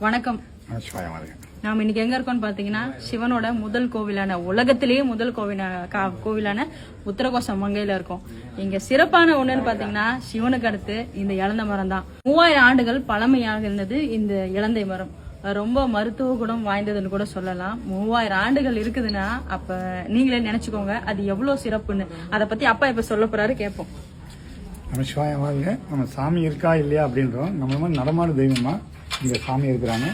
வணக்கம். நாம் இன்னைக்கு எங்க இருக்கோம்னு பாத்தீங்கன்னா சிவனோட முதல் கோவிலான உலகத்திலேயே முதல் கோவிலான கா- கோவிலான உத்தரகோசம் மங்கையில இருக்கோம். இங்க சிறப்பான ஒண்ணுன்னு பாத்தீங்கன்னா சிவனுக்கு அடுத்து இந்த இழந்த மரம் தான். மூவாயிரம் ஆண்டுகள் பழமையாக இருந்தது இந்த இலந்தை மரம். ரொம்ப மருத்துவ குணம் வாய்ந்ததுன்னு கூட சொல்லலாம். மூவாயிரம் ஆண்டுகள் இருக்குதுன்னா அப்ப நீங்களே நினைச்சுக்கோங்க அது எவ்வளவு சிறப்புன்னு. அதை பத்தி அப்பா இப்ப சொல்ல போறாரு கேட்போம். வாழ்க. நம்ம சாமி இருக்கா இல்லையா அப்படின்றோம். நம்ம மாதிரி நடமாடு தெய்வமா இங்க சாமி இருக்கிறாங்க.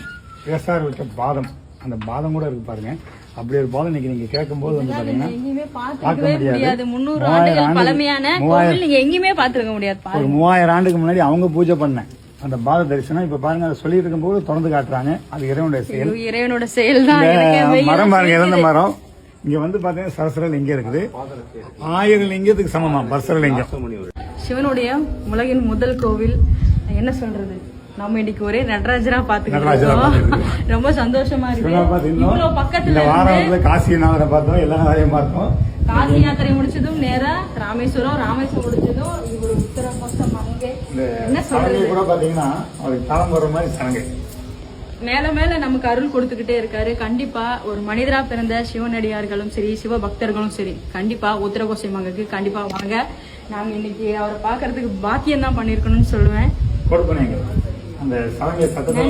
பேசார் விட்ட பாதம். அந்த பாதம் கூட இருக்கு பாருங்க. அப்படி ஒரு பாதம் இன்னைக்கு நீங்க கேட்கும்போது வந்து பாத்தீங்கன்னா பார்க்க முடியாது. ஆண்டுகள் பழமையான கோவில் நீங்க எங்கேயுமே பார்த்திருக்க முடியாது. ஒரு மூவாயிரம் ஆண்டுக்கு முன்னாடி அவங்க பூஜை பண்ணேன் அந்த பாத தரிசனம் இப்ப பாருங்க அதை சொல்லிட்டு இருக்கும்போது திறந்து காட்டுறாங்க. அது இறைவனுடைய செயல். இறைவனோட செயல் தான் மரம் பாருங்க இறந்த மரம்? இங்க வந்து பாத்தீங்கன்னா சரசர லிங்கம் இருக்குது. ஆயிரம் லிங்கத்துக்கு சமமா பர்சர லிங்கம். சிவனுடைய உலகின் முதல் கோவில் என்ன சொல்றது? நம்ம இன்னைக்கு ஒரே நடராஜரா பாத்துக்கிட்டோம் ரொம்ப சந்தோஷமா இருக்கு. இவ்வளவு பக்கத்துல வாரம் வந்து காசிநாதரை பார்த்தோம் எல்லா வேலையும் பார்த்தோம் காசி யாத்திரை முடிச்சதும் நேரா ராமேஸ்வரம் ராமேஸ்வரம் முடிச்சதும் இவர் உத்தரகோசம் அங்கே. இந்த என்ன சொல்றது? கூட பாத்தீங்கன்னா அவருக்கு தளம் வர்ற மாதிரி சலங்கை மேல மேல நமக்கு அருள் கொடுத்துக்கிட்டே இருக்காரு. கண்டிப்பா ஒரு மனிதரா பிறந்த சிவனடியார்களும் சரி சிவ பக்தர்களும் சரி கண்டிப்பா உத்தரகோசை மங்கக்கு கண்டிப்பா வாங்க. நாங்க இன்னைக்கு அவரை பாக்குறதுக்கு பாக்கியம் தான் பண்ணிருக்கணும்னு சொல்லுவேன் அந்த சலங்கை சத்தத்தை